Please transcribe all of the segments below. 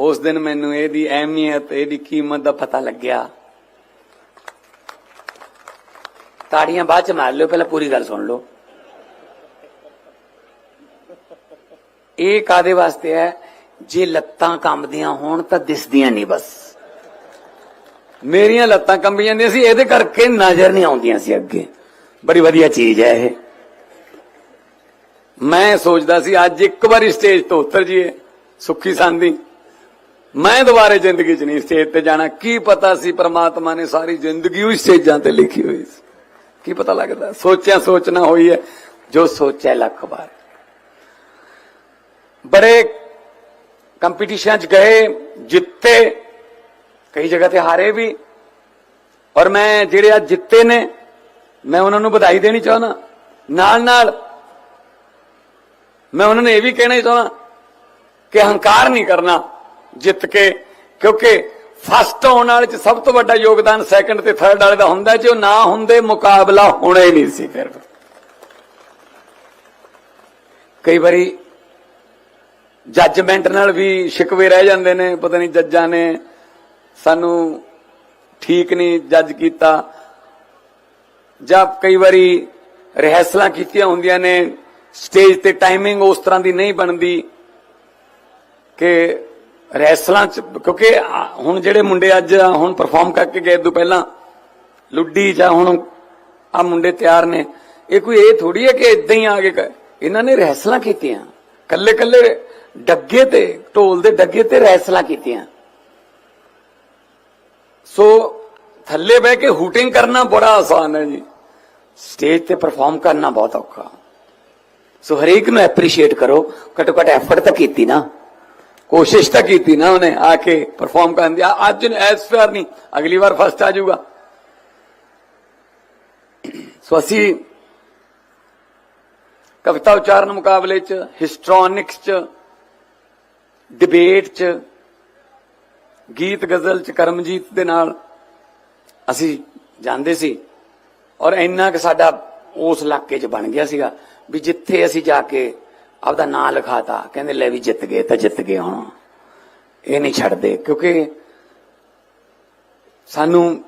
ਉਸ ਦਿਨ ਮੈਨੂੰ ਇਹਦੀ ਅਹਿਮੀਅਤ, ਇਹਦੀ ਕੀਮਤ ਦਾ ਪਤਾ ਲੱਗਿਆ। ਤਾੜੀਆਂ ਬਾਅਦ ਚ ਮਾਰ ਲਿਓ, ਪਹਿਲਾਂ ਪੂਰੀ ਗੱਲ ਸੁਣ ਲਓ। ਇਹ ਕਾਦੇ ਵਾਸਤੇ ਹੈ? ਜੇ ਲੱਤਾਂ ਕੰਬਦੀਆਂ ਹੋਣ ਤਾਂ ਦਿਸਦੀਆਂ ਨਹੀਂ ਬਸ। ਮੇਰੀਆਂ ਲੱਤਾਂ ਕੰਬੀਆਂ ਜਾਂਦੀਆਂ ਸੀ, ਇਹਦੇ ਕਰਕੇ ਨਜ਼ਰ ਨਹੀਂ ਆਉਂਦੀਆਂ ਸੀ ਅੱਗੇ। ਬੜੀ ਵਧੀਆ ਚੀਜ਼ ਹੈ ਇਹ। ਮੈਂ ਸੋਚਦਾ ਸੀ, ਅੱਜ ਇੱਕ ਵਾਰੀ ਸਟੇਜ ਤੋਂ ਉਤਰ ਜੀਏ ਸੁੱਖੀ ਸੰਦੀ ਮੈਂ ਦੁਬਾਰੇ ਜ਼ਿੰਦਗੀ 'ਚ ਨਹੀਂ ਸਟੇਜ ਤੇ ਜਾਣਾ। ਕੀ ਪਤਾ ਸੀ ਪ੍ਰਮਾਤਮਾ ਨੇ ਸਾਰੀ ਜ਼ਿੰਦਗੀ ਉਹ ਸਟੇਜਾਂ ਤੇ ਲਿਖੀ ਹੋਈ ਸੀ। ਕੀ ਪਤਾ ਲੱਗਦਾ? ਸੋਚਿਆ ਸੋਚਣਾ ਹੋਈ ਹੈ। ਜੋ ਸੋਚਿਆ ਲੱਖ ਵਾਰ। ਬੜੇ ਕੰਪੀਟੀਸ਼ਨ 'ਚ ਗਏ, ਜਿੱਤੇ। ਕਈ ਜਗ੍ਹਾ ਤੇ ਹਾਰੇ ਵੀ। ਔਰ ਮੈਂ ਜਿਹੜੇ ਅੱਜ ਜਿੱਤੇ ਨੇ, ਮੈਂ ਉਹਨਾਂ ਨੂੰ ਵਧਾਈ ਦੇਣੀ ਚਾਹੁੰਦਾ। ਨਾਲ ਨਾਲ ਮੈਂ ਉਹਨਾਂ ਨੂੰ ਇਹ ਵੀ ਕਹਿਣਾ ਚਾਹੁੰਦਾ ਕਿ ਹੰਕਾਰ ਨਹੀਂ ਕਰਨਾ। ਜਿੱਤ ਕੇ, ਕਿਉਂਕਿ ਫਸਟ ਆਉਣ ਵਾਲੇ ਚ ਸਭ ਤੋਂ ਵੱਡਾ ਯੋਗਦਾਨ ਸੈਕੰਡ ਤੇ ਥਰਡ ਵਾਲੇ ਦਾ ਹੁੰਦਾ ਜੇ ਉਹ ਨਾ ਹੁੰਦੇ, ਮੁਕਾਬਲਾ ਹੋਣਾ ਹੀ ਨਹੀਂ ਸੀ ਫਿਰ। ਕਈ ਵਾਰੀ ਜੱਜਮੈਂਟ ਨਾਲ ਵੀ ਸ਼ਿਕਵੇ ਰਹਿ ਜਾਂਦੇ ਨੇ, ਪਤਾ ਨਹੀਂ ਜੱਜਾਂ ਨੇ ਸਾਨੂੰ ਠੀਕ ਨਹੀਂ ਜੱਜ ਕੀਤਾ। ਜਾਂ ਕਈ ਵਾਰੀ ਰਿਹਰਸਲਾਂ ਕੀਤੀਆਂ ਹੁੰਦੀਆਂ ਨੇ ਸਟੇਜ ਤੇ ਟਾਈਮਿੰਗ ਉਸ ਤਰ੍ਹਾਂ ਦੀ ਨਹੀਂ ਬਣਦੀ ਕਿ ਰਿਹਰਸਲਾਂ ਚ, ਕਿਉਂਕਿ ਹੁਣ ਜਿਹੜੇ ਮੁੰਡੇ ਅੱਜ ਹੁਣ ਪਰਫਾਰਮ ਕਰਕੇ ਗਏ ਤੋਂ ਪਹਿਲਾਂ ਲੁੱਡੀ ਜਾਂ ਹੁਣ ਆ ਮੁੰਡੇ ਤਿਆਰ ਨੇ, ਇਹ ਕੋਈ ਇਹ ਥੋੜੀ ਹੈ ਕਿ ਇਦਾਂ ਹੀ ਆ ਕੇ ਇਹਨਾਂ ਨੇ ਰਿਹਰਸਲਾਂ ਕੀਤੀਆਂ। ਕੱਲੇ ਕੱਲੇ ਡੱਗੇ ਤੇ, ਢੋਲ ਦੇ ਡੱਗੇ ਤੇ ਫੈਸਲਾ ਕੀਤੀਆਂ। ਸੋ ਥੱਲੇ ਬਹਿ ਕੇ ਹੂਟਿੰਗ ਕਰਨਾ ਬੜਾ ਆਸਾਨ ਹੈ ਜੀ। ਸਟੇਜ ਤੇ ਪਰਫਾਰਮ ਕਰਨਾ ਬਹੁਤ ਔਖਾ। ਸੋ ਹਰੇਕ ਨੂੰ ਐਪਰੀਸ਼ੀਏਟ ਕਰੋ। ਘੱਟੋ ਘੱਟ ਐਫਰਟ ਤਾਂ ਕੀਤੀ ਨਾ। ਕੋਸ਼ਿਸ਼ ਤਾਂ ਕੀਤੀ ਨਾ ਉਹਨੇ ਆ ਕੇ ਪਰਫਾਰਮ ਕਰਨ ਦੀ। ਆ- ਅੱਜ ਐਸ ਫੇਅਰ ਨਹੀਂ, ਅਗਲੀ ਵਾਰ ਫਸਟ ਆ ਜਾਊਗਾ। ਸੋ ਅਸੀਂ ਕਵਿਤਾ ਉਚਾਰਨ ਮੁਕਾਬਲੇ ਚ ਹਿਸਟ੍ਰੋਨਿਕਸ ਚ ਡਿਬੇਟ ਚ, ਗੀਤ ਗਜ਼ਲ ਚ, ਕਰਮਜੀਤ ਦੇ ਨਾਲ ਅਸੀਂ ਜਾਂਦੇ ਸੀ ਔਰ ਇੰਨਾ ਕਿ ਸਾਡਾ ਉਸ ਇਲਾਕੇ 'ਚ ਬਣ ਗਿਆ ਸੀਗਾ ਵੀ ਜਿੱਥੇ ਅਸੀਂ ਜਾ ਕੇ ਆਪਦਾ ਨਾਂ ਲਿਖਾਤਾ। ਕਹਿੰਦੇ, ਲੈ ਵੀ ਜਿੱਤ ਗਏ, ਤਾਂ ਜਿੱਤ ਗਏ ਹੁਣ। ਇਹ ਨਹੀਂ ਛੱਡਦੇ, ਕਿਉਂਕਿ ਸਾਨੂੰ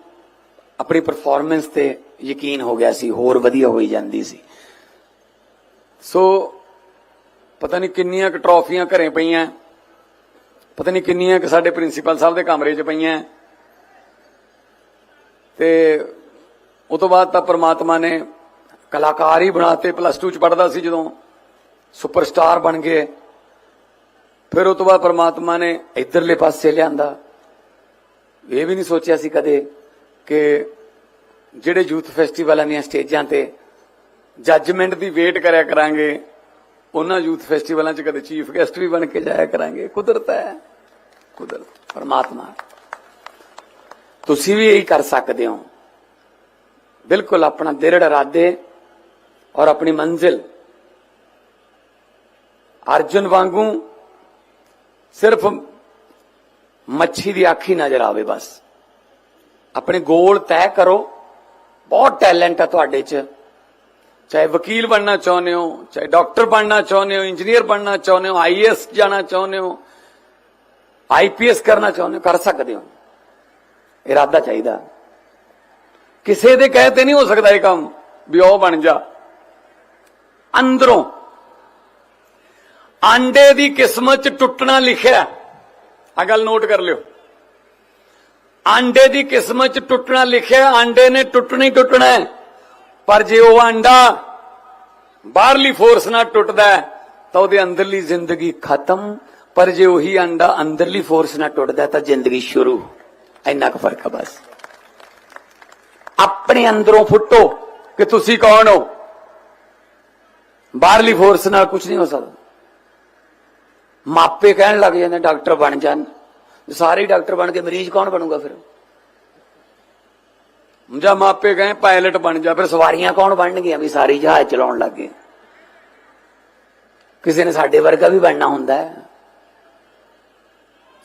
ਆਪਣੀ ਪਰਫਾਰਮੈਂਸ ਤੇ ਯਕੀਨ ਹੋ ਗਿਆ ਸੀ, ਹੋਰ ਵਧੀਆ ਹੋਈ ਜਾਂਦੀ ਸੀ। ਸੋ ਪਤਾ ਨਹੀਂ ਕਿੰਨੀਆਂ ਕੁ ਟਰੋਫੀਆਂ ਘਰੇ ਪਈਆਂ, ਪਤਾ ਨਹੀਂ ਕਿੰਨੀਆਂ ਕਿ ਸਾਡੇ ਪ੍ਰਿੰਸੀਪਲ ਸਾਹਿਬ ਦੇ ਕਮਰੇ 'ਚ ਪਈਆਂ। ਤੇ ਉਸ ਤੋਂ ਬਾਅਦ ਤਾਂ ਪ੍ਰਮਾਤਮਾ ਨੇ ਕਲਾਕਾਰ ਹੀ ਬਣਾਤੇ ਪਲੱਸ 2 ਚ ਪੜਦਾ ਸੀ ਜਦੋਂ। ਸੁਪਰਸਟਾਰ ਬਣ ਗਏ। ਫਿਰ ਉਹ ਤੋਂ ਬਾਅਦ ਪ੍ਰਮਾਤਮਾ ਨੇ ਇਧਰਲੇ ਪਾਸੇ ਲਿਆਂਦਾ। ਇਹ ਵੀ ਨਹੀਂ ਸੋਚਿਆ ਸੀ ਕਦੇ ਕਿ ਜਿਹੜੇ ਯੂਥ ਫੈਸਟੀਵਲਾਂ ਦੀਆਂ ਸਟੇਜਾਂ ਤੇ ਜੱਜਮੈਂਟ ਦੀ ਵੇਟ ਕਰਿਆ ਕਰਾਂਗੇ, ਉਹਨਾਂ ਯੂਥ ਫੈਸਟੀਵਲਾਂ 'ਚ ਕਦੇ ਚੀਫ ਗੈਸਟ ਵੀ ਬਣ ਕੇ ਜਾਇਆ ਕਰਾਂਗੇ। ਕੁਦਰਤ ਹੈ। ਕੁਦਰਤ, ਪਰਮਾਤਮਾ। ਤੁਸੀਂ ਵੀ ਇਹੀ ਕਰ ਸਕਦੇ ਹੋ। ਬਿਲਕੁਲ ਆਪਣਾ ਦਿਰੜ ਇਰਾਦੇ ਔਰ ਆਪਣੀ ਮੰਜ਼ਿਲ ਅਰਜੁਨ ਵਾਂਗੂ ਸਿਰਫ ਮੱਛੀ ਦੀ ਅੱਖ ਹੀ ਨਜ਼ਰ ਆਵੇ ਬਸ। ਆਪਣੇ ਗੋਲ ਤੈਅ ਕਰੋ। ਬਹੁਤ ਟੈਲੈਂਟ ਆ ਤੁਹਾਡੇ 'ਚ। ਚਾਹੇ ਵਕੀਲ ਬਣਨਾ ਚਾਹੁੰਦੇ ਹੋ, ਚਾਹੇ ਡਾਕਟਰ ਬਣਨਾ ਚਾਹੁੰਦੇ ਹੋ, ਇੰਜੀਨੀਅਰ ਬਣਨਾ ਚਾਹੁੰਦੇ ਹੋ ਆਈਐਸ ਜਾਣਾ ਚਾਹੁੰਦੇ ਹੋ ਆਈਪੀਐਸ ਕਰਨਾ ਚਾਹੁੰਦੇ ਹੋ, ਕਰ ਸਕਦੇ ਹੋ। ਇਰਾਦਾ ਚਾਹੀਦਾ। ਕਿਸੇ ਦੇ ਕਹੇ ਤੇ ਨਹੀਂ ਹੋ ਸਕਦਾ ਇਹ ਕੰਮ ਵੀ ਉਹ ਬਣ ਜਾ। ਅੰਦਰੋਂ ਆਂਡੇ ਦੀ ਕਿਸਮਤ ਚ ਟੁੱਟਣਾ ਲਿਖਿਆ ਆ ਗੱਲ ਨੋਟ ਕਰ ਲਿਓ। ਆਂਡੇ ਦੀ ਕਿਸਮਤ ਚ ਟੁੱਟਣਾ ਲਿਖਿਆ ਆਂਡੇ ਨੇ ਟੁੱਟਣਾ ਹੀ ਟੁੱਟਣਾ ਹੈ। ਪਰ ਜੇ ਉਹ ਆਂਡਾ ਬਾਹਰਲੀ ਫੋਰਸ ਨਾਲ ਟੁੱਟਦਾ ਤਾਂ ਉਹਦੇ ਅੰਦਰਲੀ ਜ਼ਿੰਦਗੀ ਖਤਮ। ਪਰ ਜੇ ਉਹੀ ਆਂਡਾ ਅੰਦਰਲੀ ਫੋਰਸ ਨਾਲ ਟੁੱਟਦਾ ਤਾਂ ਜ਼ਿੰਦਗੀ ਸ਼ੁਰੂ। ਇੰਨਾ ਕੁ ਫ਼ਰਕ ਹੈ ਬਸ। ਆਪਣੇ ਅੰਦਰੋਂ ਫੁੱਟੋ ਕਿ ਤੁਸੀਂ ਕੌਣ ਹੋ? ਬਾਹਰਲੀ ਫੋਰਸ ਨਾਲ ਕੁਝ ਨਹੀਂ ਹੋ ਸਕਦਾ। ਮਾਪੇ ਕਹਿਣ ਲੱਗ ਜਾਂਦੇ, ਡਾਕਟਰ ਬਣ ਜਾਣ। ਸਾਰੇ ਡਾਕਟਰ ਬਣ ਕੇ ਮਰੀਜ਼ ਕੌਣ ਬਣੂਗਾ ਫਿਰ? ਜਾਂ ਮਾਪੇ ਕਹੇ ਪਾਇਲਟ ਬਣ ਜਾ, ਫਿਰ ਸਵਾਰੀਆਂ ਕੌਣ ਬਣਨਗੀਆਂ ਵੀ ਸਾਰੀ ਜਹਾਜ਼ ਚਲਾਉਣ ਲੱਗੇ ਕਿਸੇ ਨੇ ਸਾਡੇ ਵਰਗਾ ਵੀ ਬਣਨਾ ਹੁੰਦਾ ਹੈ।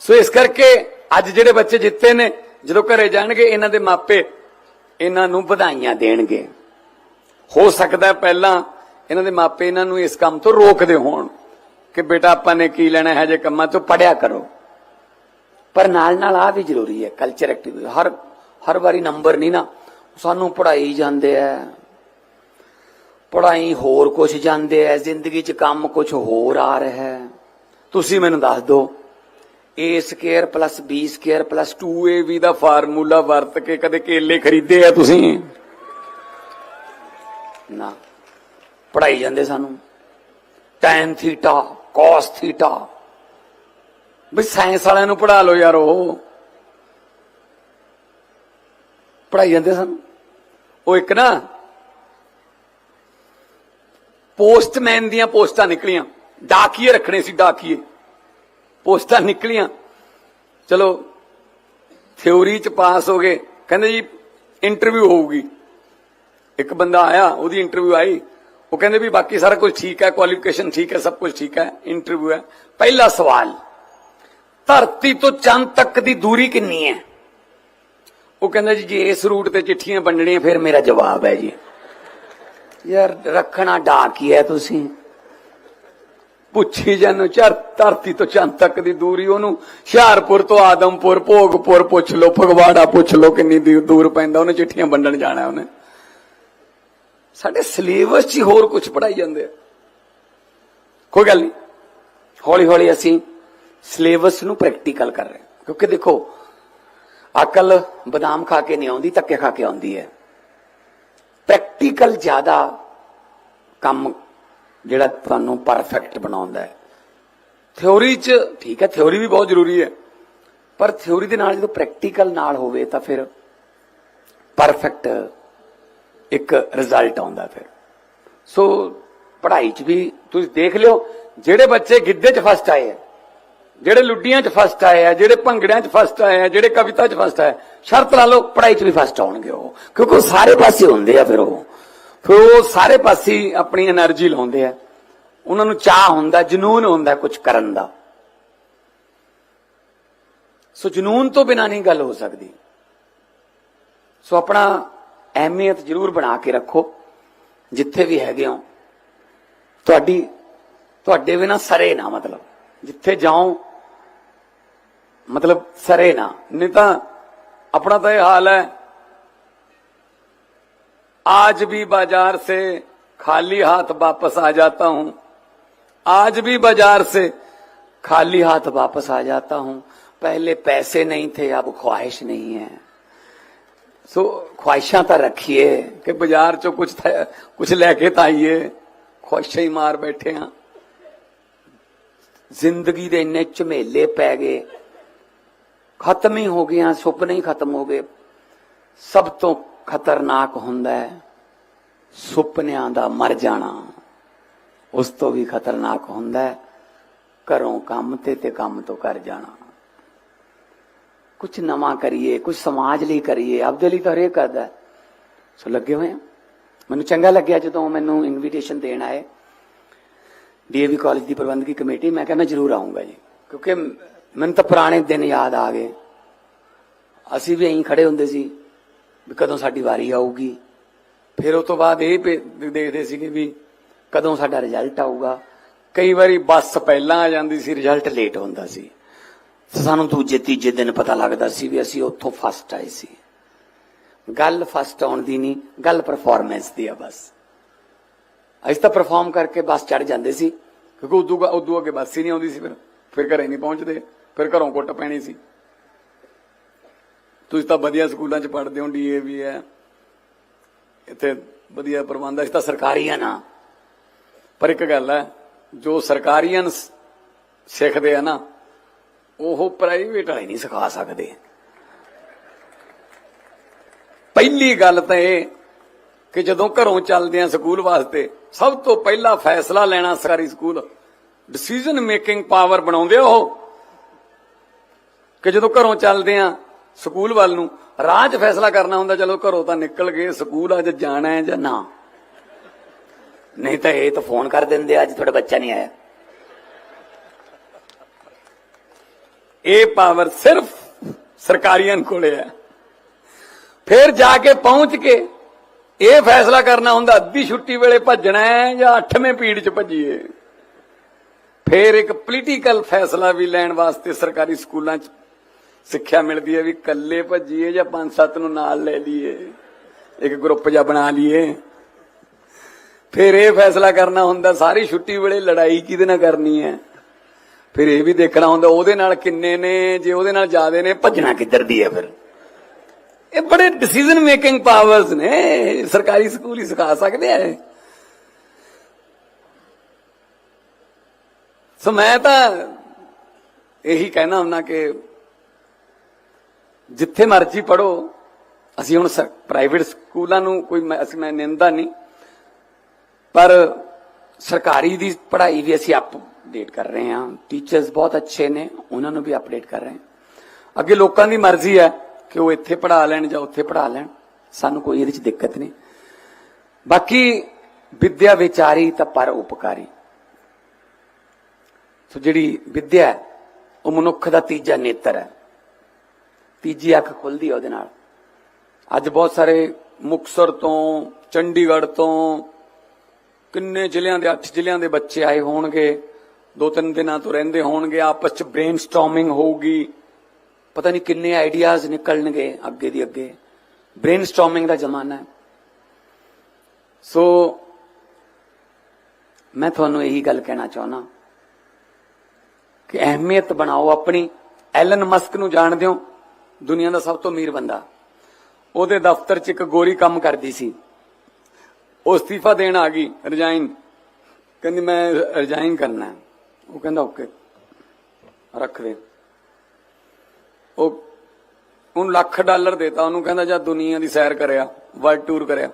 ਸੋ ਇਸ ਕਰਕੇ ਅੱਜ ਜਿਹੜੇ ਬੱਚੇ ਜਿੱਤੇ ਨੇ, ਜਦੋਂ ਘਰੇ ਜਾਣਗੇ, ਇਹਨਾਂ ਦੇ ਮਾਪੇ ਇਹਨਾਂ ਨੂੰ ਵਧਾਈਆਂ ਦੇਣਗੇ। ਹੋ ਸਕਦਾ ਪਹਿਲਾਂ ਇਹਨਾਂ ਦੇ ਮਾਪੇ ਇਹਨਾਂ ਨੂੰ ਇਸ ਕੰਮ ਤੋਂ ਰੋਕਦੇ ਹੋਣ। ਕਿ ਬੇਟਾ ਆਪਾਂ ਨੇ ਕੀ ਲੈਣਾ ਹੈ ਜੇ ਕੰਮਾਂ ਤੋਂ ਪੜਿਆ ਕਰੋ। ਪਰ ਨਾਲ ਨਾਲ ਆ ਵੀ ਜ਼ਰੂਰੀ ਹੈ ਕਲਚਰ ਐਕਟੀਵਿਟੀ ਹਰ ਹਰ ਵਾਰੀ ਨੰਬਰ ਨਹੀਂ ਨਾ। ਸਾਨੂੰ ਪੜਾਈ ਜਾਂਦੇ ਆ ਪੜਾਈ ਹੋਰ ਕੁਝ ਜਾਂਦੇ ਆ ਜ਼ਿੰਦਗੀ 'ਚ ਕੰਮ ਕੁਝ ਹੋਰ ਆ ਰਿਹਾ ਹੈ ਤੁਸੀਂ ਮੈਨੂੰ ਦੱਸ ਦਿਓ a square plus b square plus 2ab ਦਾ ਫਾਰਮੂਲਾ ਵਰਤ ਕੇ ਕਦੇ ਕੇਲੇ ਖਰੀਦੇ ਆ ਤੁਸੀਂ? ਨਾ। ਪੜਾਈ ਜਾਂਦੇ ਸਾਨੂੰ। Tan theta cos theta. ਵੀ ਸਾਇੰਸ ਵਾਲਿਆਂ ਨੂੰ ਪੜਾ ਲਓ ਯਾਰ ਉਹ। ਪੜਾਈ ਜਾਂਦੇ ਸਾਨੂੰ। ਉਹ ਇੱਕ ਨਾ ਪੋਸਟਮੈਨ ਦੀਆਂ ਪੋਸਟਾਂ ਨਿਕਲੀਆਂ। ਡਾਕੀਏ ਰੱਖਣੇ ਸੀ ਡਾਕੀਏ। ਪੋਸਟਾਂ ਨਿਕਲੀਆਂ। ਚਲੋ ਥਿਉਰੀ ਚ ਪਾਸ ਹੋ ਗਏ। ਕਹਿੰਦੇ ਜੀ, ਇੰਟਰਵਿਊ ਹੋਊਗੀ। ਇੱਕ ਬੰਦਾ ਆਇਆ, ਉਹਦੀ ਇੰਟਰਵਿਊ ਆਈ। ਉਹ ਕਹਿੰਦੇ ਵੀ ਬਾਕੀ ਸਾਰਾ ਕੁਝ ਠੀਕ ਹੈ ਕੁਆਲੀਫਿਕੇਸ਼ਨ ਠੀਕ ਹੈ, ਸਭ ਕੁਝ ਠੀਕ ਹੈ ਇੰਟਰਵਿਊ ਹੈ। ਪਹਿਲਾ ਸਵਾਲ, ਧਰਤੀ ਤੋਂ ਚੰਦ ਤੱਕ ਦੀ ਦੂਰੀ ਕਿੰਨੀ ਹੈ? ਉਹ ਕਹਿੰਦਾ ਜੀ, ਜੇ ਇਸ ਰੂਟ ਤੇ ਚਿੱਠੀਆਂ ਵੰਡਣੀਆਂ, ਫਿਰ ਮੇਰਾ ਜਵਾਬ ਹੈ ਜੀ। ਯਾਰ, ਰੱਖਣਾ ਡਾਕ ਹੀ ਹੈ ਤੁਸੀਂ। ਪੁੱਛੀ ਜਾਨੋ, ਚਰ, ਧਰਤੀ ਤੋਂ ਚੰਦ ਤੱਕ ਦੀ ਦੂਰੀ, ਉਹਨੂੰ ਹੁਸ਼ਿਆਰਪੁਰ ਤੋਂ ਆਦਮਪੁਰ, ਭੋਗਪੁਰ ਪੁੱਛ ਲੋ ਫਗਵਾੜਾ ਪੁੱਛ ਲੋ ਕਿੰਨੀ ਦੂਰ ਪੈਂਦਾ, ਉਹਨੇ ਚਿੱਠੀਆਂ ਵੰਡਣ ਜਾਣਾ ਉਹਨੇ। ਸਾਡੇ ਸਿਲੇਬਸ 'ਚ ਹੀ ਹੋਰ ਕੁਝ ਪੜਾਈ ਜਾਂਦੇ ਆ। ਕੋਈ ਗੱਲ ਨਹੀਂ। ਹੌਲੀ ਹੌਲੀ ਅਸੀਂ ਸਿਲੇਬਸ ਨੂੰ ਪ੍ਰੈਕਟੀਕਲ ਕਰ ਰਹੇ ਕਿਉਂਕਿ ਦੇਖੋ, ਅਕਲ ਬਦਾਮ ਖਾ ਕੇ ਨਹੀਂ ਆਉਂਦੀ ਧੱਕੇ ਖਾ ਕੇ ਆਉਂਦੀ ਹੈ। ਪ੍ਰੈਕਟੀਕਲ ਜ਼ਿਆਦਾ ਕੰਮ ਜਿਹੜਾ ਤੁਹਾਨੂੰ ਪਰਫੈਕਟ ਬਣਾਉਂਦਾ ਹੈ। ਥਿਉਰੀ 'ਚ ਠੀਕ ਹੈ ਥਿਉਰੀ ਵੀ ਬਹੁਤ ਜ਼ਰੂਰੀ ਹੈ। ਪਰ ਥਿਉਰੀ ਦੇ ਨਾਲ ਜਦੋਂ ਪ੍ਰੈਕਟੀਕਲ ਨਾਲ ਹੋਵੇ ਤਾਂ ਫਿਰ ਪਰਫੈਕਟ ਇੱਕ ਰਿਜ਼ਲਟ ਆਉਂਦਾ ਫਿਰ। ਸੋ ਪੜ੍ਹਾਈ 'ਚ ਵੀ ਤੁਸੀਂ ਦੇਖ ਲਿਓ, ਜਿਹੜੇ ਬੱਚੇ ਗਿੱਧੇ 'ਚ ਫਸਟ ਆਏ ਆ, ਜਿਹੜੇ ਲੁੱਡੀਆਂ 'ਚ ਫਸਟ ਆਏ ਆ, ਜਿਹੜੇ ਭੰਗੜਿਆਂ 'ਚ ਫਸਟ ਆਏ ਆ, ਜਿਹੜੇ ਕਵਿਤਾ 'ਚ ਫਸਟ ਆਏ ਸ਼ਰਤ ਲਾ ਲਓ ਪੜ੍ਹਾਈ 'ਚ ਵੀ ਫਸਟ ਆਉਣਗੇ ਉਹ। ਕਿਉਂਕਿ ਉਹ ਸਾਰੇ ਪਾਸੇ ਹੁੰਦੇ ਆ ਫਿਰ ਉਹ। ਫਿਰ ਉਹ ਸਾਰੇ ਪਾਸੇ ਆਪਣੀ એનર્ਜੀ ਲਾਉਂਦੇ ਆ। ਉਹਨਾਂ ਨੂੰ ਚਾਹ ਹੁੰਦਾ, ਜਨੂਨ ਹੁੰਦਾ ਕੁਝ ਕਰਨ ਦਾ। ਸੋ ਜਨੂਨ ਤੋਂ ਬਿਨਾ ਨਹੀਂ ਗੱਲ ਹੋ ਸਕਦੀ। ਸੋ ਆਪਣਾ ਅਹਿਮੀਅਤ ਜ਼ਰੂਰ ਬਣਾ ਕੇ ਰੱਖੋ ਜਿੱਥੇ ਵੀ ਹੈਗੇ ਹੋ ਤੁਹਾਡੀ ਤੁਹਾਡੇ ਬਿਨਾ ਸਰੇ ਨਾ ਮਤਲਬ ਜਿੱਥੇ ਜਾਓ ਮਤਲਬ ਸਰੇ ਨਾ नहीं तो अपना तो ये हाल है आज भी बाजार से खाली हाथ वापस आ जाता हूं आज भी बाजार से खाली हाथ वापस आ जाता हूं पहले पैसे नहीं थे अब ख्वाहिश नहीं है ਸੋ ਖੁਆਇਸ਼ਾਂ ਤਾਂ ਰੱਖੀਏ ਕਿ ਬਾਜ਼ਾਰ ਚੋਂ ਕੁਝ ਕੁਝ ਲੈ ਕੇ ਤਾਂ ਆਈਏ। ਖੁਆਇਸ਼ਾਂ ਹੀ ਮਾਰ ਬੈਠੇ ਆ। ਜ਼ਿੰਦਗੀ ਦੇ ਇੰਨੇ ਝਮੇਲੇ ਪੈ ਗਏ। ਖਤਮ ਹੀ ਹੋ ਗਿਆ ਸੁਪਨੇ ਹੀ ਖਤਮ ਹੋ ਗਏ। ਸਭ ਤੋਂ ਖਤਰਨਾਕ ਹੁੰਦਾ ਹੈ ਸੁਪਨਿਆਂ ਦਾ ਮਰ ਜਾਣਾ। ਉਸ ਤੋਂ ਵੀ ਖਤਰਨਾਕ ਹੁੰਦਾ ਹੈ ਘਰੋਂ ਕੰਮ ਤੇ ਤੇ ਕੰਮ ਤੋਂ ਕਰ ਜਾਣਾ। ਕੁਝ ਨਵਾਂ ਕਰੀਏ ਕੁਝ ਸਮਾਜ ਲਈ ਕਰੀਏ, ਆਪਦੇ ਲਈ ਤਾਂ ਹਰੇਕ ਕਰਦਾ। ਸੋ ਲੱਗੇ ਹੋਏ ਆ। ਮੈਨੂੰ ਚੰਗਾ ਲੱਗਿਆ ਜਦੋਂ ਮੈਨੂੰ ਇਨਵੀਟੇਸ਼ਨ ਦੇਣ ਆਏ। ਡੀਏਵੀ ਕਾਲਜ ਦੀ ਪ੍ਰਬੰਧਕੀ ਕਮੇਟੀ, ਮੈਂ ਕਹਿੰਦਾ ਜ਼ਰੂਰ ਆਉਂਗਾ ਜੀ। ਕਿਉਂਕਿ ਮੈਨੂੰ ਤਾਂ ਪੁਰਾਣੇ ਦਿਨ ਯਾਦ ਆ ਗਏ। ਅਸੀਂ ਵੀ ਐਂ ਖੜੇ ਹੁੰਦੇ ਸੀ ਵੀ ਕਦੋਂ ਸਾਡੀ ਵਾਰੀ ਆਊਗੀ। ਫਿਰ ਉਸ ਤੋਂ ਬਾਅਦ ਇਹ ਦੇਖਦੇ ਸੀਗੇ ਵੀ ਕਦੋਂ ਸਾਡਾ ਰਿਜ਼ਲਟ ਆਊਗਾ। ਕਈ ਵਾਰੀ ਬੱਸ ਪਹਿਲਾਂ ਆ ਜਾਂਦੀ ਸੀ ਰਿਜ਼ਲਟ ਲੇਟ ਹੁੰਦਾ ਸੀ। ਤੇ ਸਾਨੂੰ ਦੂਜੇ ਤੀਜੇ ਦਿਨ ਪਤਾ ਲੱਗਦਾ ਸੀ ਵੀ ਅਸੀਂ ਉੱਥੋਂ ਫਸਟ ਆਏ ਸੀ। ਗੱਲ ਫਸਟ ਆਉਣ ਦੀ ਨਹੀਂ, ਗੱਲ ਪਰਫਾਰਮੈਂਸ ਦੀ ਆ ਬਸ। ਅਸੀਂ ਤਾਂ ਪਰਫਾਰਮ ਕਰਕੇ ਬੱਸ ਚੜ ਜਾਂਦੇ ਸੀ। ਕਿਉਂਕਿ ਉਦੋਂ ਉਦੋਂ ਅੱਗੇ ਬੱਸ ਹੀ ਨਹੀਂ ਆਉਂਦੀ ਸੀ ਫਿਰ। ਫਿਰ ਘਰੇ ਨਹੀਂ ਪਹੁੰਚਦੇ, ਫਿਰ ਘਰੋਂ ਕੁੱਟ ਪੈਣੀ ਸੀ। ਤੁਸੀਂ ਤਾਂ ਵਧੀਆ ਸਕੂਲਾਂ 'ਚ ਪੜ੍ਹਦੇ ਹੋ ਡੀਏਵੀ ਹੈ। ਇੱਥੇ ਵਧੀਆ ਪ੍ਰਬੰਧ ਹੈ, ਅਸੀਂ ਤਾਂ ਸਰਕਾਰੀ ਆ ਨਾ। ਪਰ ਇੱਕ ਗੱਲ ਹੈ, ਜੋ ਸਰਕਾਰੀਆਂ ਸਿੱਖਦੇ ਆ ਨਾ ਉਹ ਪ੍ਰਾਈਵੇਟ ਵਾਲੇ ਨਹੀਂ ਸਿਖਾ ਸਕਦੇ। ਪਹਿਲੀ ਗੱਲ ਤਾਂ ਇਹ ਕਿ ਜਦੋਂ ਘਰੋਂ ਚੱਲਦੇ ਆ ਸਕੂਲ ਵਾਸਤੇ, ਸਭ ਤੋਂ ਪਹਿਲਾ ਫੈਸਲਾ ਲੈਣਾ ਸਰਕਾਰੀ ਸਕੂਲ। ਡਿਸੀਜਨ ਮੇਕਿੰਗ ਪਾਵਰ ਬਣਾਉਂਦੇ ਉਹ। ਕਿ ਜਦੋਂ ਘਰੋਂ ਚੱਲਦੇ ਆ ਸਕੂਲ ਵੱਲ ਨੂੰ, ਰਾਹ 'ਚ ਫੈਸਲਾ ਕਰਨਾ ਹੁੰਦਾ, ਚਲੋ ਘਰੋਂ ਤਾਂ ਨਿਕਲ ਗਏ, ਸਕੂਲ ਅੱਜ ਜਾਣਾ ਹੈ ਜਾਂ ਨਾ। ਨਹੀਂ ਤਾਂ ਇਹ ਤਾਂ ਫੋਨ ਕਰ ਦਿੰਦੇ ਅੱਜ ਤੁਹਾਡਾ ਬੱਚਾ ਨਹੀਂ ਆਇਆ। ਇਹ ਪਾਵਰ ਸਿਰਫ ਸਰਕਾਰੀਆਂ ਕੋਲੇ ਹੈ। ਫਿਰ ਜਾ ਕੇ ਪਹੁੰਚ ਕੇ ਇਹ ਫੈਸਲਾ ਕਰਨਾ ਹੁੰਦਾ, ਅੱਧੀ ਛੁੱਟੀ ਵੇਲੇ ਭੱਜਣਾ ਹੈ ਜਾਂ 8ਵੇਂ ਪੀੜ 'ਚ ਭੱਜੀਏ। ਫਿਰ ਇੱਕ ਪੋਲੀਟੀਕਲ ਫੈਸਲਾ ਵੀ ਲੈਣ ਵਾਸਤੇ ਸਰਕਾਰੀ ਸਕੂਲਾਂ 'ਚ ਸਿੱਖਿਆ ਮਿਲਦੀ ਹੈ ਵੀ ਇਕੱਲੇ ਭੱਜੀਏ ਜਾਂ ਪੰਜ ਸੱਤ ਨੂੰ ਨਾਲ ਲੈ ਲਈਏ, ਇੱਕ ਗਰੁੱਪ ਜਿਹਾ ਬਣਾ ਲਈਏ। ਫਿਰ ਇਹ ਫੈਸਲਾ ਕਰਨਾ ਹੁੰਦਾ, ਸਾਰੀ ਛੁੱਟੀ ਵੇਲੇ ਲੜਾਈ ਕਿਹਦੇ ਨਾਲ ਕਰਨੀ ਹੈ? ਫਿਰ ਇਹ ਵੀ ਦੇਖਣਾ ਹੁੰਦਾ ਉਹਦੇ ਨਾਲ ਕਿੰਨੇ ਨੇ, ਜੇ ਉਹਦੇ ਨਾਲ ਜ਼ਿਆਦੇ ਨੇ, ਭੱਜਣਾ ਕਿੱਧਰ ਦੀ ਹੈ ਫਿਰ? ਇਹ ਬੜੇ ਡਿਸੀਜਨ ਮੇਕਿੰਗ ਪਾਵਰਸ ਨੇ। ਸਰਕਾਰੀ ਸਕੂਲ ਹੀ ਸਿਖਾ ਸਕਦੇ ਆ ਸੋ ਮੈਂ ਤਾਂ ਇਹੀ ਕਹਿਣਾ ਹੁੰਦਾ ਕਿ ਜਿੱਥੇ ਮਰਜ਼ੀ ਪੜੋ ਅਸੀਂ ਹੁਣ ਪ੍ਰਾਈਵੇਟ ਸਕੂਲਾਂ ਨੂੰ ਕੋਈ ਮੈਂ- ਅਸੀਂ ਮੈਂ ਨਿੰਦਾ ਨਹੀਂ, ਪਰ ਸਰਕਾਰੀ ਦੀ ਪੜ੍ਹਾਈ ਵੀ ਅਸੀਂ ਆਪ ਅਪਡੇਟ ਕਰ ਰਹੇ ਹਾਂ। ਟੀਚਰਸ ਬਹੁਤ ਅੱਛੇ ਨੇ ਉਹਨਾਂ ਨੂੰ ਵੀ ਅਪਡੇਟ ਕਰ ਰਹੇ ਹਾਂ। ਅੱਗੇ ਲੋਕਾਂ ਦੀ ਮਰਜ਼ੀ ਹੈ ਕਿ ਉਹ ਇੱਥੇ ਪੜ੍ਹਾ ਲੈਣ ਜਾਂ ਉੱਥੇ ਪੜ੍ਹਾ ਲੈਣ। ਸਾਨੂੰ ਕੋਈ ਇਹਦੇ ਵਿੱਚ ਦਿੱਕਤ ਨਹੀਂ। ਬਾਕੀ ਵਿਦਿਆ ਵਿਚਾਰੀ ਤਾਂ ਪਰ ਉਪਕਾਰੀ। ਸੋ ਜਿਹੜੀ ਵਿਦਿਆ ਹੈ, ਉਹ ਮਨੁੱਖ ਦਾ ਤੀਜਾ ਨੇਤਰ ਹੈ। ਤੀਜੀ ਅੱਖ ਖੁੱਲਦੀ ਹੈ ਉਹਦੇ ਨਾਲ। ਅੱਜ ਬਹੁਤ ਸਾਰੇ ਮੁਕਸਰ ਤੋਂ ਚੰਡੀਗੜ੍ਹ ਤੋਂ ਕਿੰਨੇ ਜ਼ਿਲ੍ਹਿਆਂ ਦੇ 8 ਜ਼ਿਲ੍ਹਿਆਂ ਦੇ ਬੱਚੇ ਆਏ ਹੋਣਗੇ। ਦੋ ਤਿੰਨ ਦਿਨਾਂ ਤੋਂ ਰਹਿੰਦੇ ਹੋਣਗੇ, ਆਪਸ ਚ ਬ੍ਰੇਨਸਟਾਰਮਿੰਗ ਹੋਊਗੀ। ਪਤਾ ਨਹੀਂ ਕਿੰਨੇ ਆਈਡੀਆਜ਼ ਨਿਕਲਣਗੇ ਅੱਗੇ ਦੀ ਅੱਗੇ। ਬ੍ਰੇਨਸਟਾਰਮਿੰਗ ਦਾ ਜ਼ਮਾਨਾ ਹੈ। ਸੋ ਮੈਂ ਤੁਹਾਨੂੰ ਇਹੀ ਗੱਲ ਕਹਿਣਾ ਚਾਹੁੰਦਾ ਕਿ ਅਹਿਮੀਅਤ ਬਣਾਓ ਆਪਣੀ। ਐਲਨ ਮਸਕ ਨੂੰ ਜਾਣਦੇ ਹੋ, ਦੁਨੀਆ ਦਾ ਸਭ ਤੋਂ ਅਮੀਰ ਬੰਦਾ। ਉਹਦੇ ਦਫ਼ਤਰ 'ਚ ਇੱਕ ਗੋਰੀ ਕੰਮ ਕਰਦੀ ਸੀ। ਉਹ ਅਸਤੀਫਾ ਦੇਣ ਆ ਗਈ ਰਿਜ਼ਾਈਨ ਕਹਿੰਦੀ, ਮੈਂ ਰਿਜ਼ਾਈਨ ਕਰਨਾ ਹੈ। ਉਹ ਕਹਿੰਦਾ ਓਕੇ, ਰੱਖ ਦੇ। ਉਹ ਉਹਨੂੰ ਲੱਖ ਡਾਲਰ ਦੇਤਾ, ਉਹਨੂੰ ਕਹਿੰਦਾ ਜਾ ਦੁਨੀਆ ਦੀ ਸੈਰ ਕਰਿਆ ਵਰਲਡ ਟੂਰ ਕਰਿਆ,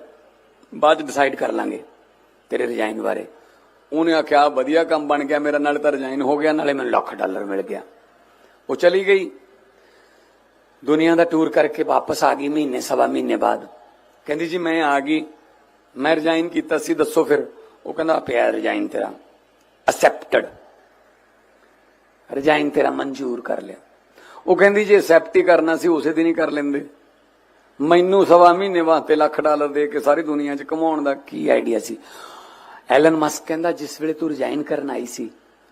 ਬਾਅਦ ਚ ਡਿਸਾਈਡ ਕਰ ਲਾਂਗੇ ਤੇਰੇ ਰਿਜ਼ਾਈਨ ਬਾਰੇ। ਉਹਨੇ ਆਖਿਆ, ਵਧੀਆ ਕੰਮ ਬਣ ਗਿਆ ਮੇਰਾ, ਨਾਲ ਤਾਂ ਰਿਜ਼ਾਈਨ ਹੋ ਗਿਆ, ਨਾਲੇ ਮੈਨੂੰ ਲੱਖ ਡਾਲਰ ਮਿਲ ਗਿਆ। ਉਹ ਚਲੀ ਗਈ। ਦੁਨੀਆ ਦਾ ਟੂਰ ਕਰਕੇ ਵਾਪਸ ਆ ਗਈ ਮਹੀਨੇ, ਸਵਾ ਮਹੀਨੇ ਬਾਅਦ। ਕਹਿੰਦੀ ਜੀ, ਮੈਂ ਆ ਗਈ। ਮੈਂ ਰਿਜ਼ਾਈਨ ਕੀਤਾ ਸੀ, ਦੱਸੋ ਫਿਰ। ਉਹ ਕਹਿੰਦਾ ਪਿਆ ਰਿਜ਼ਾਈਨ ਤੇਰਾ। ਅਸੈਪਟਡ ਰਿਜ਼ਾਈਨ ਤੇਰਾ ਮਨਜ਼ੂਰ ਕਰ ਲਿਆ। ਉਹ ਕਹਿੰਦੀ, ਜੇ accept ਹੀ ਕਰਨਾ ਸੀ, ਉਸੇ ਦਿਨ ਹੀ ਕਰ ਲੈਂਦੇ। ਮੈਨੂੰ ਸਵਾ ਮਹੀਨੇ ਵਾਸਤੇ ਲੱਖ ਡਾਲਰ ਦੇ ਕੇ ਸਾਰੀ ਦੁਨੀਆ 'ਚ ਕਮਾਉਣ ਦਾ ਕੀ ਆਈਡੀਆ ਸੀ? ਐਲਨ ਮਸਕ ਕਹਿੰਦਾ, ਜਿਸ ਵੇਲੇ ਤੂੰ ਰਿਜ਼ਾਈਨ ਕਰਨ ਆਈ ਸੀ,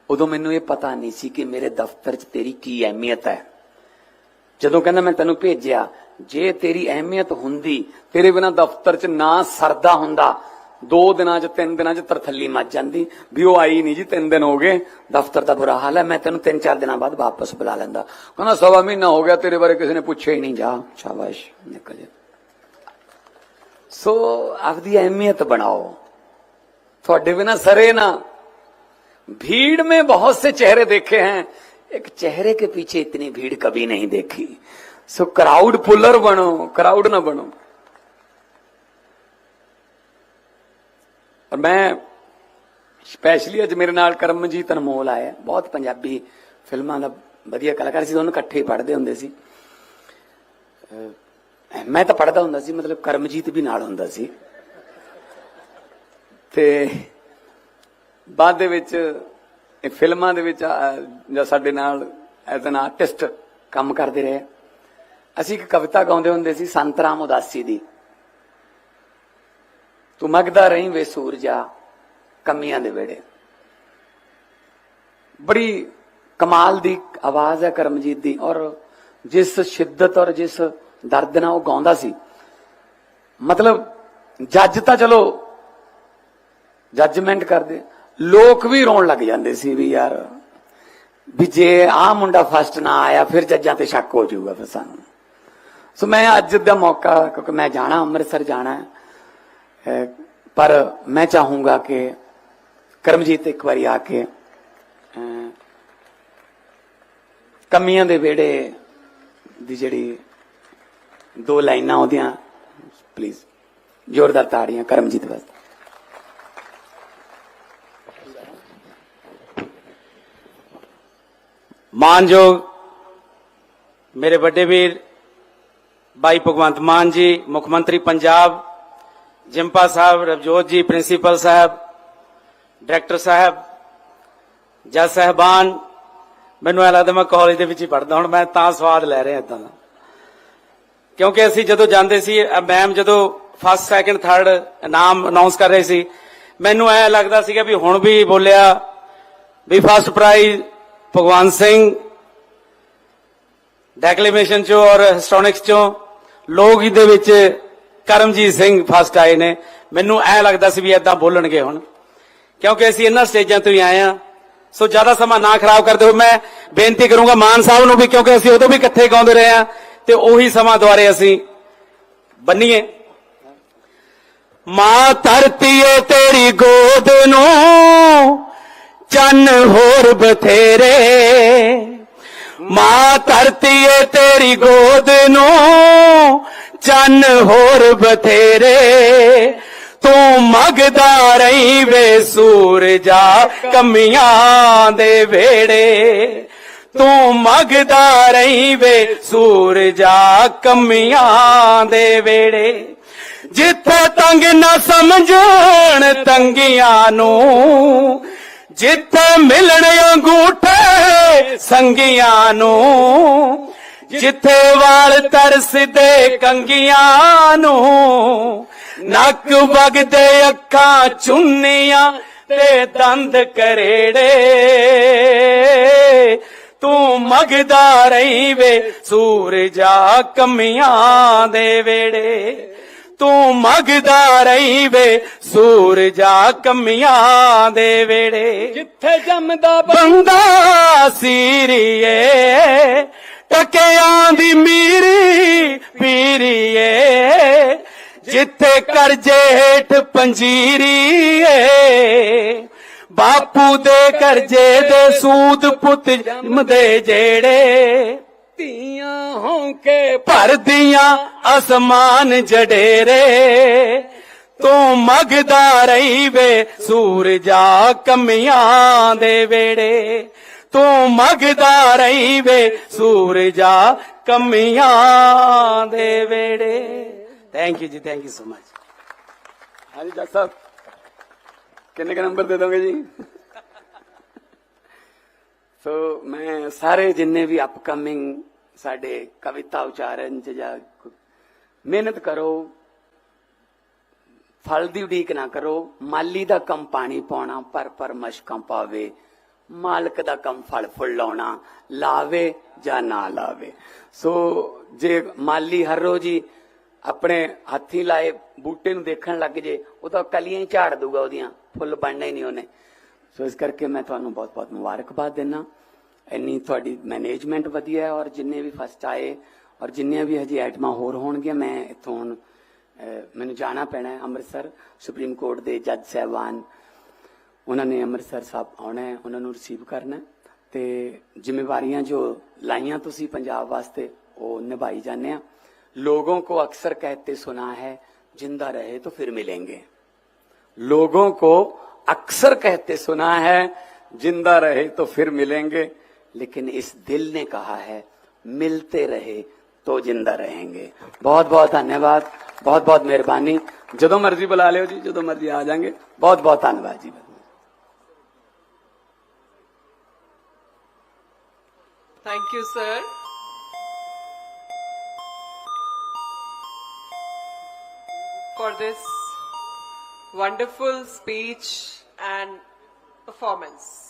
ਉਦੋਂ ਮੈਨੂੰ ਇਹ ਪਤਾ ਨਹੀਂ ਸੀ ਕਿ ਮੇਰੇ ਦਫ਼ਤਰ 'ਚ ਤੇਰੀ ਕੀ ਅਹਿਮੀਅਤ ਹੈ। ਜਦੋਂ ਕਹਿੰਦਾ, ਮੈਂ ਤੈਨੂੰ ਭੇਜਿਆ, ਜੇ ਤੇਰੀ ਅਹਿਮੀਅਤ ਹੁੰਦੀ, ਤੇਰੇ ਬਿਨਾ ਦਫ਼ਤਰ 'ਚ ਨਾ ਸਰਦਾ ਹੁੰਦਾ ਦੋ ਦਿਨਾਂ 'ਚ ਤਿੰਨ ਦਿਨਾਂ 'ਚ ਤਰਥੱਲੀ ਮੱਚ ਜਾਂਦੀ ਵੀ ਉਹ ਆਈ ਨਹੀਂ ਜੀ ਤਿੰਨ ਦਿਨ ਹੋ ਗਏ ਦਫ਼ਤਰ ਦਾ ਬੁਰਾ ਹਾਲ ਹੈ ਮੈਂ ਤੈਨੂੰ ਤਿੰਨ ਚਾਰ ਦਿਨਾਂ ਬਾਅਦ ਵਾਪਸ ਬੁਲਾ ਲੈਂਦਾ ਕਹਿੰਦਾ ਸਵਾ ਮਹੀਨਾ ਹੋ ਗਿਆ ਤੇਰੇ ਬਾਰੇ ਕਿਸੇ ਨੇ ਪੁੱਛਿਆ ਹੀ ਨਹੀਂ ਜਾ ਸ਼ਾਬਾਸ਼ ਨਿਕਲ ਜਾ ਸੋ ਆਪਦੀ ਅਹਿਮੀਅਤ ਬਣਾਓ ਤੁਹਾਡੇ ਬਿਨਾ ਸਰੇ ਨਾ भीड़ में बहुत से चेहरे देखे हैं एक चेहरे के पीछे इतनी भीड़ कभी नहीं देखी सो क्राउड पुलर बनो क्राउड ना बनो ਪਰ ਮੈਂ ਸਪੈਸ਼ਲੀ ਅੱਜ ਮੇਰੇ ਨਾਲ ਕਰਮਜੀਤ ਅਨਮੋਲ ਆਇਆ, ਬਹੁਤ ਪੰਜਾਬੀ ਫਿਲਮਾਂ ਦਾ ਵਧੀਆ ਕਲਾਕਾਰ ਸੀ, ਦੋਨੋਂ ਇਕੱਠੇ ਪੜ੍ਹਦੇ ਹੁੰਦੇ ਸੀ। ਮੈਂ ਤਾਂ ਪੜ੍ਹਦਾ ਹੁੰਦਾ ਸੀ, ਮਤਲਬ ਕਰਮਜੀਤ ਵੀ ਨਾਲ ਹੁੰਦਾ ਸੀ। ਤੇ ਬਾਅਦ ਦੇ ਵਿੱਚ ਇਹ ਫਿਲਮਾਂ ਦੇ ਵਿੱਚ ਜਾਂ ਸਾਡੇ ਨਾਲ ਐਜ਼ ਐਨ ਆਰਟਿਸਟ ਕੰਮ ਕਰਦੇ ਰਹੇ। ਅਸੀਂ ਇੱਕ ਕਵਿਤਾ ਗਾਉਂਦੇ ਹੁੰਦੇ ਸੀ ਸੰਤਰਾਮ ਉਦਾਸੀ ਦੀ। ਤੂੰ ਮਗਦਾ ਰਹੀਂ ਵੇ ਸੂਰਜਾ ਕਮੀਆਂ ਦੇ ਵੇੜੇ ਬੜੀ ਕਮਾਲ ਦੀ ਆਵਾਜ਼ ਹੈ ਕਰਮਜੀਤ ਦੀ ਔਰ ਜਿਸ ਸ਼ਿੱਦਤ ਔਰ ਜਿਸ ਦਰਦ ਨਾਲ ਉਹ ਗਾਉਂਦਾ ਸੀ। ਮਤਲਬ ਜੱਜ ਤਾਂ ਚਲੋ ਜੱਜਮੈਂਟ ਕਰਦੇ, ਲੋਕ ਵੀ ਰੋਣ ਲੱਗ ਜਾਂਦੇ ਸੀ ਵੀ ਯਾਰ ਵੀ ਜੇ ਆ ਮੁੰਡਾ ਫਸਟ ਨਾ ਆਇਆ ਫਿਰ ਜੱਜਾਂ ਤੇ ਸ਼ੱਕ ਹੋ ਜਾਊਗਾ ਫਿਰ ਸਾਨੂੰ। ਸੋ ਮੈਂ ਅੱਜ ਦਾ ਮੌਕਾ, ਕਿਉਂਕਿ ਮੈਂ ਜਾਣਾ, ਅੰਮ੍ਰਿਤਸਰ ਜਾਣਾ ਹੈ। ਪਰ ਮੈਂ ਚਾਹੂੰਗਾ ਕਿ ਕਰਮਜੀਤ ਇੱਕ ਵਾਰੀ ਆ ਕੇ ਅਹ, ਕਮੀਆਂ ਦੇ ਵਿਹੜੇ ਦੀ ਜਿਹੜੀ ਦੋ ਲਾਈਨਾਂ ਉਹਦੀਆਂ ਪਲੀਜ਼ ਜ਼ੋਰਦਾਰ ਤਾੜੀਆਂ ਕਰਮਜੀਤ ਵਾਸਤੇ। ਮਾਨਯੋਗ ਮੇਰੇ ਵੱਡੇ ਵੀਰ ਬਾਈ ਭਗਵੰਤ ਮਾਨ ਜੀ ਮੁੱਖ ਮੰਤਰੀ ਪੰਜਾਬ ਜਿੰਪਾ ਸਾਹਿਬ, ਰਵਜੋਤ ਜੀ, ਪ੍ਰਿੰਸੀਪਲ ਸਾਹਿਬ, ਡਾਇਰੈਕਟਰ ਸਾਹਿਬ, ਜੱਜ ਸਾਹਿਬਾਨ, ਮੈਨੂੰ ਇਹ ਲੱਗਦਾ ਮੈਂ ਕਾਲਜ ਦੇ ਵਿੱਚ ਹੀ ਪੜਦਾ ਹੁਣ ਮੈਂ ਤਾਂ ਸਵਾਦ ਲੈ ਰਿਹਾ ਇਦਾਂ ਦਾ। ਕਿਉਂਕਿ ਅਸੀਂ ਜਦੋਂ ਜਾਂਦੇ ਸੀ ਮੈਮ ਜਦੋਂ ਫਸਟ ਸੈਕੰਡ ਥਰਡ ਨਾਮ ਅਨਾਉਂਸ ਕਰ ਰਹੇ ਸੀ, ਮੈਨੂੰ ਐ ਲੱਗਦਾ ਸੀਗਾ ਵੀ ਹੁਣ ਵੀ ਬੋਲਿਆ ਵੀ ਫਸਟ ਪ੍ਰਾਈਜ਼ ਭਗਵਾਨ ਸਿੰਘ ਡੈਕਲੇਮੇਸ਼ਨ ਚੋਂ ਔਰ ਹਿਸਟੋਨਿਕਸ ਚੋਂ, ਲੋਕ ਗੀਤ ਦੇ ਵਿੱਚ ਕਰਮਜੀਤ ਸਿੰਘ ਫਸਟ ਆਏ ਨੇ। ਮੈਨੂੰ ਐ ਲੱਗਦਾ ਸੀ ਵੀ ਐਦਾਂ ਬੋਲਣਗੇ ਹੁਣ। ਕਿਉਂਕਿ ਅਸੀਂ ਇਹਨਾਂ ਸਟੇਜਾਂ ਤੋਂ ਹੀ ਆਏ ਆ ਸੋ ਜ਼ਿਆਦਾ ਸਮਾਂ ਨਾ ਖਰਾਬ ਕਰਦੇ ਹੋਏ ਮੈਂ ਬੇਨਤੀ ਕਰੂੰਗਾ ਮਾਨ ਸਾਹਿਬ ਨੂੰ ਵੀ, ਕਿਉਂਕਿ ਅਸੀਂ ਉਦੋਂ ਵੀ ਇਕੱਠੇ ਗਾਉਂਦੇ ਰਹੇ ਆ ਤੇ ਉਹੀ ਸਮਾਂ ਦੁਆਰੇ ਅਸੀਂ ਬੰਨੀਏ। ਮਾਂ ਧਰਤੀ ਏ ਤੇਰੀ ਗੋਦ ਨੂੰ, ਚੰਨ ਹੋਰ ਬਥੇਰੇ। ਮਾਂ ਧਰਤੀ ਏ ਤੇਰੀ ਗੋਦ ਨੂੰ ਚੰਨ ਹੋਰ ਬਥੇਰੇ, ਤੂੰ ਮਗਦਾ ਰਹੀ ਵੇ ਸੂਰਜਾ ਕਮੀਆਂ ਦੇ ਵੇੜੇ ਤੂੰ ਮਗਦਾ ਰਹੀ ਵੇ ਸੂਰਜਾ ਕਮੀਆਂ ਦੇ ਵੇੜੇ ਜਿੱਥੇ ਤੰਗ ਨਾ ਸਮਝਣ ਤੰਗੀਆਂ ਨੂੰ, ਜਿੱਥੇ ਮਿਲਣ ਅੰਗੂਠੇ ਸੰਗੀਆਂ ਨੂੰ ਜਿੱਥੇ ਵਾਲ ਤਰਸਦੇ ਕੰਗੀਆਂ ਨੂੰ ਨੱਕ ਵਗਦੇ ਅੱਖਾਂ ਚੁੰਨੀਆਂ ਤੇ ਦੰਦ ਕਰੇੜੇ। ਤੂੰ ਮਗਦਾ ਰਹੀ ਵੇ ਸੂਰਜਾ ਕਮੀਆਂ ਦੇ ਵੇੜੇ। ਤੂੰ ਮਗਦਾ ਰਹੀ ਵੇ ਸੂਰਜਾ ਕਮੀਆਂ ਦੇ ਵੇੜੇ। ਜਿੱਥੇ ਜੰਮਦਾ ਬੰਦਾ ਸੀਰੀਏ ਟਕਿਆਂ ਦੀ ਮੀਰੀ ਪੀਰੀਏ, ਜਿੱਥੇ ਕਰਜੇ ਹੇਠ ਪੰਜੀਰੀ ਏ। ਬਾਪੂ ਦੇ ਕਰਜੇ ਦੇ ਸੂਦ ਪੁੱਤ ਜੰਮਦੇ ਜਿਹੜੇ, ਧੀਆਂ ਹੋਂਕੇ ਭਰਦੀਆਂ ਅਸਮਾਨ ਜਡੇਰੇ। ਤੂੰ ਮਗਦਾ ਰਹੀ ਵੇ ਸੂਰਜਾ ਕਮੀਆਂ ਦੇ ਵੇੜੇ। ਤੂੰ ਮਗਦਾ ਰਹੀ ਵੇ ਸੂਰਜਾ ਕਮੀਆਂ ਦੇ ਵੇੜੇ। Thank you ji thank you so much ਹਾਂਜੀ, ਜੱਜ ਸਾਹਿਬ, ਕਿੰਨੇ ਕ ਨੰਬਰ ਦੇ ਦੋਗੇ ਜੀ? ਸੋ ਮੈਂ ਸਾਰੇ ਜਿੰਨੇ ਵੀ ਅਪਕਮਿੰਗ ਸਾਡੇ ਕਵਿਤਾ ਉਚਾਰਨ ਚ ਜਾਂ ਮਿਹਨਤ ਕਰੋ, ਫਲ ਦੀ ਉਡੀਕ ਨਾ ਕਰੋ, ਮਾਲੀ ਦਾ ਕੰਮ ਪਾਣੀ ਪਾਉਣਾ ਪਰ ਪਰ ਮਸ਼ਕਾਂ ਪਾਵੇ ਮਾਲਕ ਦਾ ਕੰਮ ਫਲ ਫੁੱਲ ਲਾਉਣਾ, ਲਾਵੇ ਜਾਂ ਨਾ ਲਾਵੇ। ਸੋ ਜੇ ਮਾਲੀ ਹਰ ਰੋਜ਼ ਹੀ ਆਪਣੇ ਹੱਥੀ ਲਾਏ ਬੂਟੇ ਨੂੰ ਦੇਖਣ ਲੱਗ ਜੇ, ਉਹ ਤਾਂ ਕਲੀਆਂ ਹੀ ਝਾੜ ਦੂਗਾ ਉਹਦੀਆਂ, ਫੁੱਲ ਬਣਨਾ ਹੀ ਨਹੀਂ ਉਹਨੇ। ਸੋ ਇਸ ਕਰਕੇ ਮੈਂ ਤੁਹਾਨੂੰ ਬਹੁਤ ਬਹੁਤ ਮੁਬਾਰਕਬਾਦ ਦਿੰਦਾ ਇੰਨੀ ਤੁਹਾਡੀ ਮੈਨੇਜਮੈਂਟ ਵਧੀਆ ਹੈ ਔਰ ਜਿੰਨੇ ਵੀ ਫਸਟ ਆਏ ਔਰ ਜਿੰਨੀਆਂ ਵੀ ਹਜੇ ਆਈਟਮਾਂ ਹੋਰ ਹੋਣਗੀਆਂ, ਮੈਂ ਇੱਥੋਂ ਹੁਣ ਮੈਨੂੰ ਜਾਣਾ ਪੈਣਾ ਹੈ ਅੰਮ੍ਰਿਤਸਰ, ਸੁਪਰੀਮ ਕੋਰਟ ਦੇ ਜੱਜ ਸਾਹਿਬਾਨ ਉਹਨਾਂ ਨੇ ਅੰਮ੍ਰਿਤਸਰ ਸਾਹਿਬ ਆਉਣਾ ਹੈ ਉਹਨਾਂ ਨੂੰ ਰਿਸੀਵ ਕਰਨਾ ਹੈ ਤੇ ਜ਼ਿੰਮੇਵਾਰੀਆਂ ਜੋ ਲਾਈਆਂ ਤੁਸੀਂ ਪੰਜਾਬ ਵਾਸਤੇ ਉਹ ਨਿਭਾਈ ਜਾਂਦੇ ਆ ਲੋਗੋं को अक्सर कहते सुना है जिंदा रहे तो फिर मिलेंगे लोगों को अक्सर कहते सुना है जिंदा रहे तो फिर मिलेंगे लेकिन इस दिल ने कहा है मिलते रहे तो जिंदा रहेंगे बहुत बहुत धन्यवाद बहुत बहुत मेहरबानी ਜਦੋਂ ਮਰਜ਼ੀ ਬੁਲਾ ਲਿਓ ਜੀ ਜਦੋਂ ਮਰਜ਼ੀ ਆ ਜਾਾਂਗੇ बहुत बहुत धन्यवाद जी Thank you, sir. For this wonderful speech and performance.